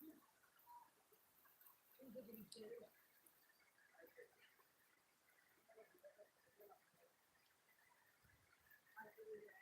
Thank you.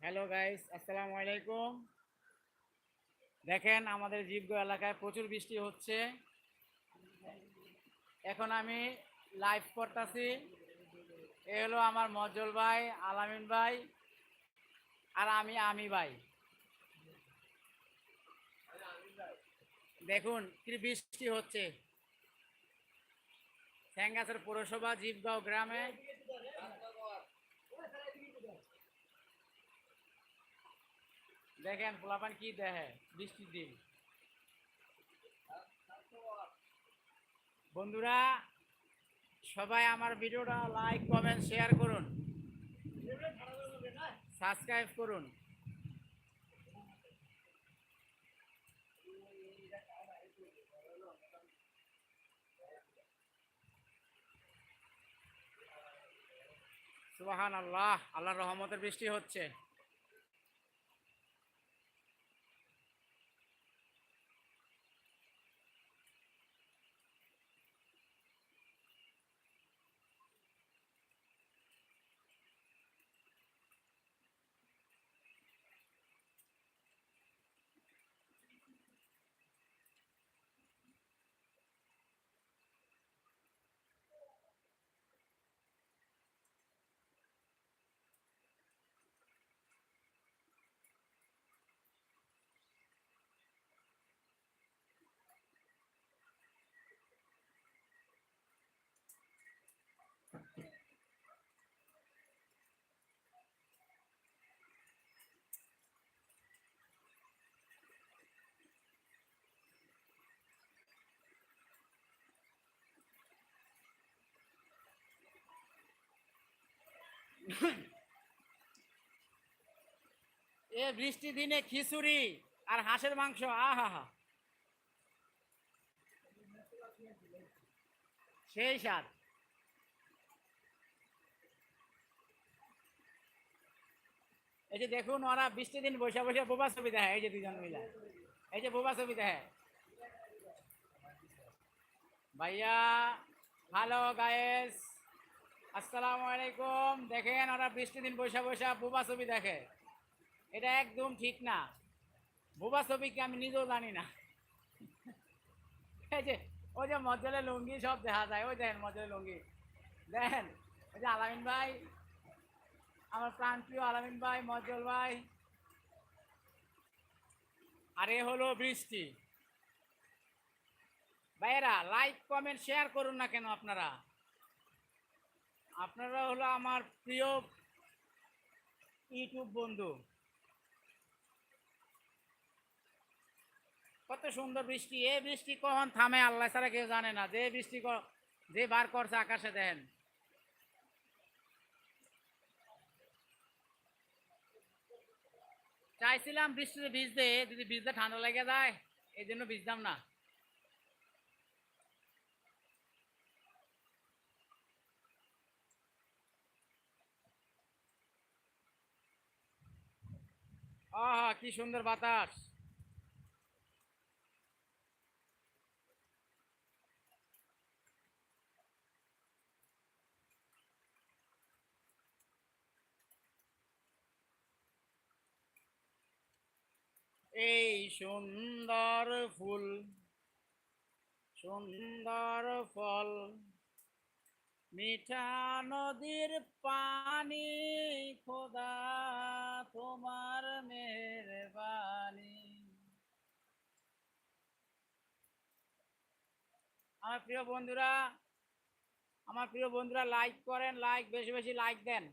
Hello guys আসসালামু আলাইকুম দেখেন আমাদের জীবগ এলাকায় প্রচুর বৃষ্টি হচ্ছে। এখন আমি লাইভ করতেছি। এ হলো আমার মজল ভাই, আলামিন ভাই, আর আমি আমি ভাই। দেখুন কি বৃষ্টি হচ্ছে। স্যাঙ্গাসের পৌরসভা জীবগাঁও গ্রামে। দেখেন পোলাপান কি দেখে বৃষ্টির দিন। বন্ধুরা, সবাই আমার ভিডিওটা লাইক কমেন্ট শেয়ার করুন। সাবস্ক্রাইব করুন। সুবাহান আল্লাহ আল্লাহর রহমতের বৃষ্টি হচ্ছে। এ বৃষ্টি দিনে খিচুড়ি আর হাঁসের মাংস আহা হা সেই স্বাদ। এই যে দেখুন, ওরা বৃষ্টি দিন বসে বসে বোবা ছবি দেখে এই যে দুজন মিলা। এই যে বোবা ছবি দেখে ভাইয়া হ্যালো গায়েস। আসসালামু আলাইকুম। দেখেন, ওরা বৃষ্টি দিন বসে বসে বোবা ছবি দেখে। এটা একদম ঠিক না। বোবা ছবি কি আমি নিজেও জানি না। এই যে, ওই যে মজ্জলের লুঙ্গি সব দেখা যায়। ওই দেখেন মজ্জলের লুঙ্গি। দেখেন, ওই যে আলামিন ভাই, আমার প্রাণপ্রিয় আলামিন ভাই, মজ্জল ভাই। আর এ হলো বৃষ্টি। ভাইয়েরা লাইক কমেন্ট শেয়ার করুন না কেন আপনারা? আপনারা হলো আমার প্রিয় ইউটিউব বন্ধু। কত সুন্দর বৃষ্টি, এ বৃষ্টি কখন থামে আল্লাহ ছাড়া কেউ জানে না। যে বৃষ্টি যে বার করছে আকাশে দেখেন। চাইছিলাম বৃষ্টিতে ভিজতে, যদি ভিজতে ঠান্ডা লেগে যায় এই জন্য ভিজতাম না। আহা কি সুন্দর বাতাস। এই সুন্দর ফুল সুন্দর ফল। মিঠা নদীর পানি, খোদা তোমার মেহরবানি। আমার প্রিয় বন্ধুরা, আমার প্রিয় বন্ধুরা লাইক করেন লাইক বেশি বেশি লাইক দেন।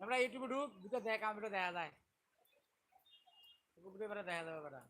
আমরা ইউটিউবে ঢুক দুটো দেখ আমি দেখা যায়। ইউটিউবে দেখা যাবে বেটা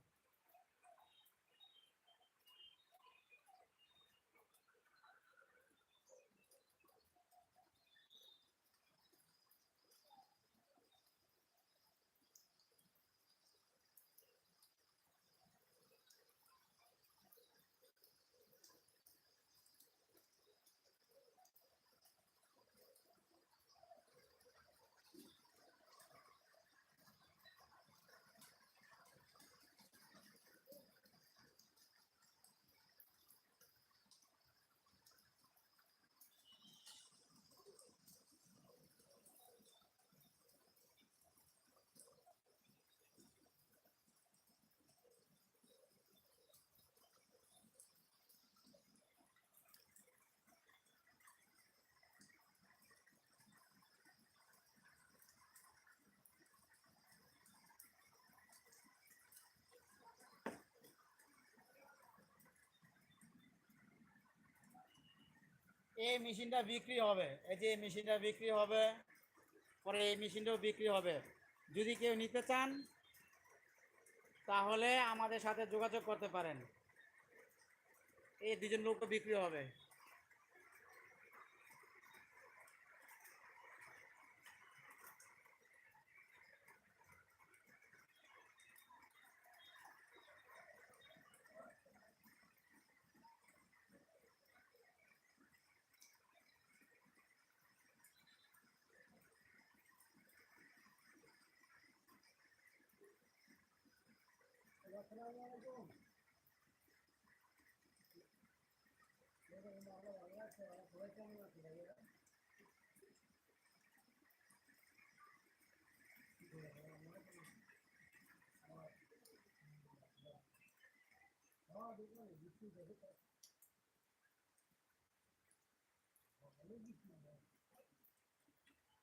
এই মেশিনটা বিক্রি হবে। এই যে এই মেশিনটা বিক্রি হবে, পরে এই মেশিনটাও বিক্রি হবে। যদি কেউ নিতে চান, তাহলে আমাদের সাথে যোগাযোগ করতে পারেন। এই দুজন লোকও বিক্রি হবে।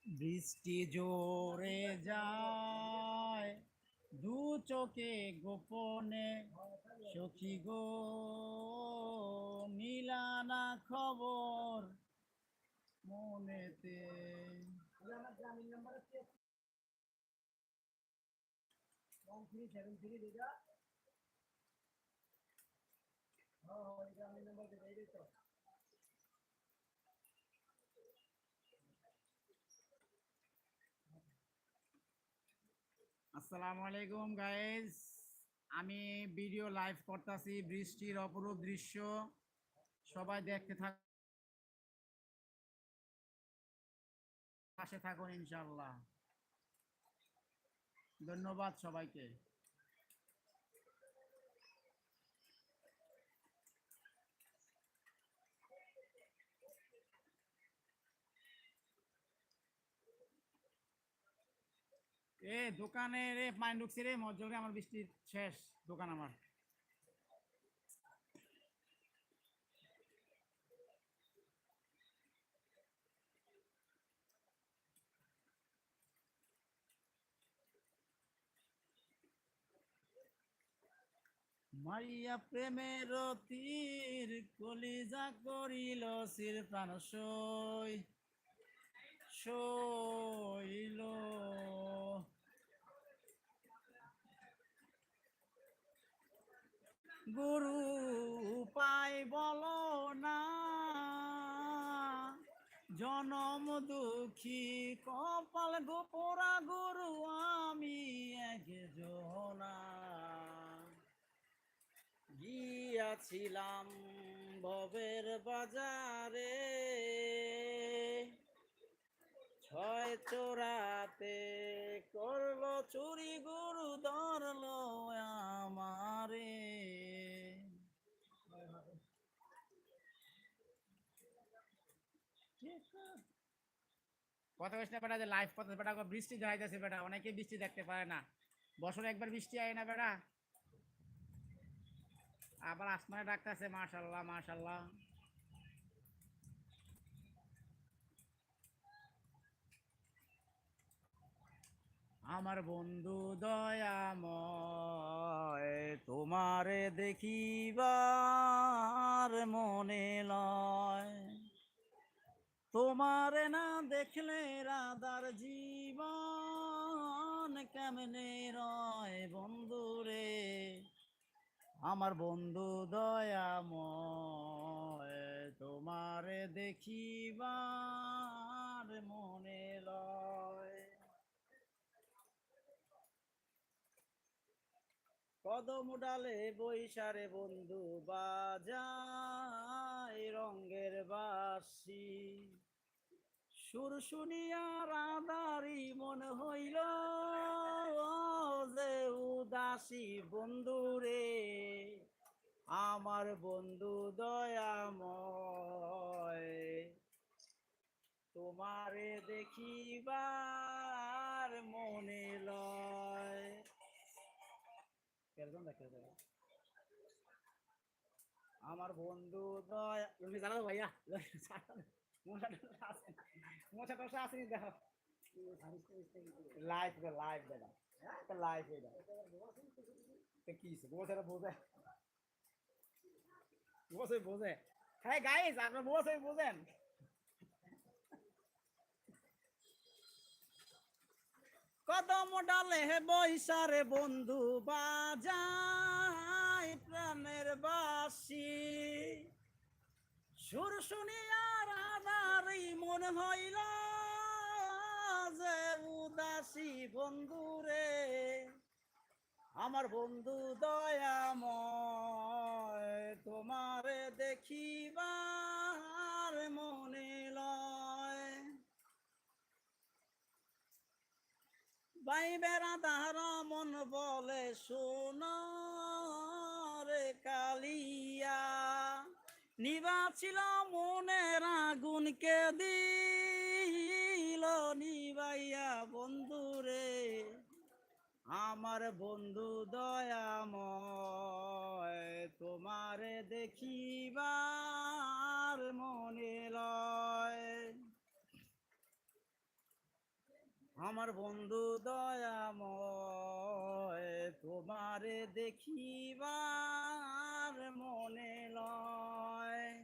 বৃষ্টি জোরে যায় দু চোখে গোপনে সখী গো মিলানা খবর মনেতে। হ্যাঁ হ্যাঁ গ্রামীণ নাম্বার এই তো আসসালামু আলাইকুম গাইজ আমি ভিডিও লাইভ করতেছি বৃষ্টির অপরূপ দৃশ্য। সবাই দেখতে থাক পাশে থাকুন ইনশাল্লাহ ধন্যবাদ সবাইকে। এ দোকানে রে, পানি ঢুকছে রে মজ্জল রে আমার বৃষ্টি শেষ দোকান আমার। মারিয়া প্রেমের তীর কলিজা করিল, শির প্রাণ সই, সইল। গুরু উপায় বলো না। জনম দুঃখী, কপাল গোপরা গুরু, আমি এক গিয়াছিলাম ভবের বাজারে, ছয় চোরাতে করল চুরি গুরু, ধরলো আমারে। কথা কইস না বেটা, যে লাইভ কথা বেটা বৃষ্টি যাইতেছে বেটা, অনেকে বৃষ্টি দেখতে পারে না। বছরে একবার বৃষ্টি আয় না বেটা। আবার আসমানে ডাকতেছে মাশাল্লাহ মাশাল্লাহ আমার বন্ধু দয়াময়, তোমারে দেখিবার মনে লয়। তোমারে না দেখলে রাধার জীবন কেমনে রয় বন্ধু রে? আমার বন্ধু দয়া দয়াময়, তোমারে দেখিবার মনে লয়। কদম ডালে বৈশারে বন্ধু বাজায় রঙ্গের বাসি সুর শুনিয়া রাধারি মন হইল। যে উদাসী বন্ধু রে আমার বন্ধু দয়াময়, তোমারে দেখিবার মনে লয়। আমার বন্ধু দয়া ভাইয়া? মশা টশা আছে মশা টশা আছে নি দেখো। লাইভ লাইভ দাদা একটা লাইভ এটা তো কি বসে বোঝে? বসে বোঝে? হ্যাঁ গাইস আপনার বসে বোঝেন। কদম ডালে বৈশারে বন্ধু বাজায় প্রাণের বাসি। সুর শুনিয়া রাধারি মন হইল যে উদাসী বন্ধু রে। আমার বন্ধু দয়াময়, তোমারে দেখিবার মনে লয়। বাই বেড়া তাহার মন বলে, শোনো কালিয়া, নিবাছিল আগুনকে দিল নিবাইয়া বন্ধুরে আমার বন্ধু দয়া দয়াময়, তোমারে দেখিবার মনে লয়। আমার বন্ধু দয়া দয়াময়, তোমারে দেখিবার মনে লয়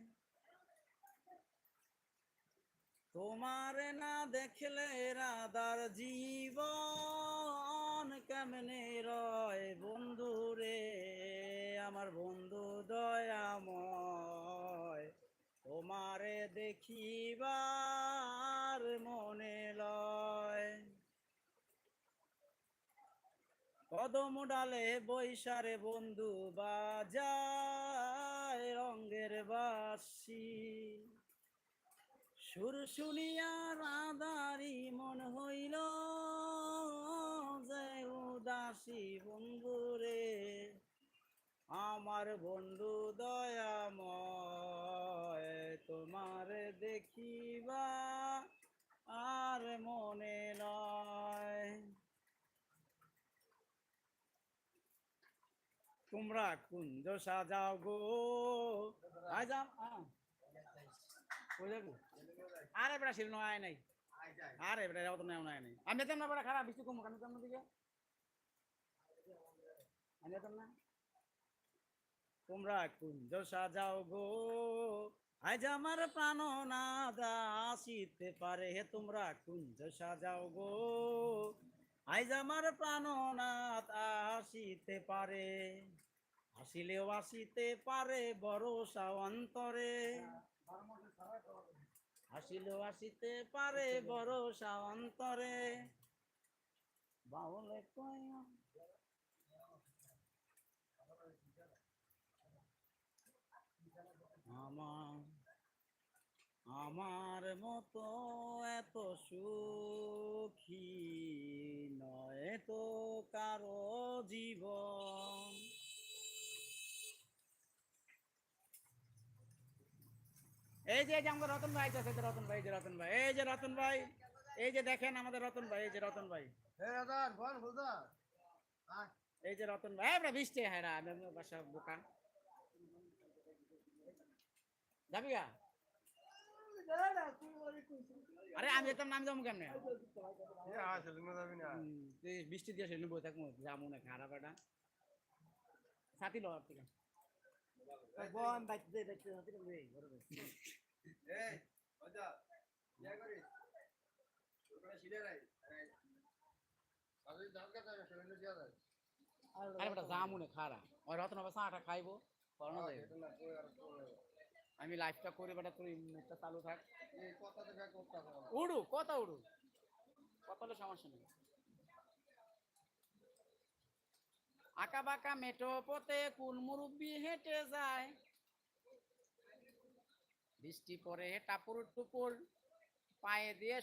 তোমারে না দেখলে রাধার জীবন কেমনে রয় বন্ধু রে? আমার বন্ধু দয়াময়, তোমারে দেখিবার মনে লয়। কদম ডালে বৈশারে বন্ধু বাজায় রঙ্গের বাসি সুর শুনিয়া রাধারি মন হইল যে উদাসী বন্ধু রে আমার বন্ধু দয়াময় তোমার দেখিবা আর মনে নয়। তোমরা কুঞ্জ সাজাও গো। আজাম আরে বেটা ছিল নয় নাই। আরে বেটা যাও তো নেও নয় নাই। আমি যেতাম না বেটা খারাপ বৃষ্টি কম আমি যেতাম দিকে আমি যেতাম না। তোমরা কুঞ্জ সাজাও গো? আজ আমার প্রাণ না আসিতে পারে হে তোমরা কুঞ্জ সাজাও গো? আজ আমার প্রাণ না আসিতে পারে আসিলেও আসিতে পারে ভরসা অন্তরে। আসিলেও আসিতে পারে ভরসা অন্তরে। বাউলে কয়া আমার আমার মতো এত সুখী নয় তো কারও জীবন। এই যে যে আমাদের রতন ভাই আছে রতন ভাই যে রতন ভাই এই যে রতন ভাই এই যে দেখেন আমাদের রতন ভাই এই যে রতন ভাই। এই যে রতন ভাই আমরা বৃষ্টি হ্যাঁ বাসা বোকা। যাবি গা? আরে আমি যেতাম নাম যাব কেমনে বৃষ্টি দিয়ে সেদিন বই থাকব যাব না খারাপ এটা। সাথী লো থেকে। বন বাইতে বাইতে সাথী লো রে ঘরে দে। আরে বেটা যাব না খারা ওই রতন বাবা চাটা খাইবো করোনা যাইবো আমি লাইফটা করে বেটা তুই চালু থাক উড়ু কথা উড়ু কথা হলে সমস্যা নেই আঁকা বাঁকা মেটো পথে কোন মুরব্বি হেঁটে যায়? বৃষ্টি পরে টাপুর টুপুর পায়ে দিয়ে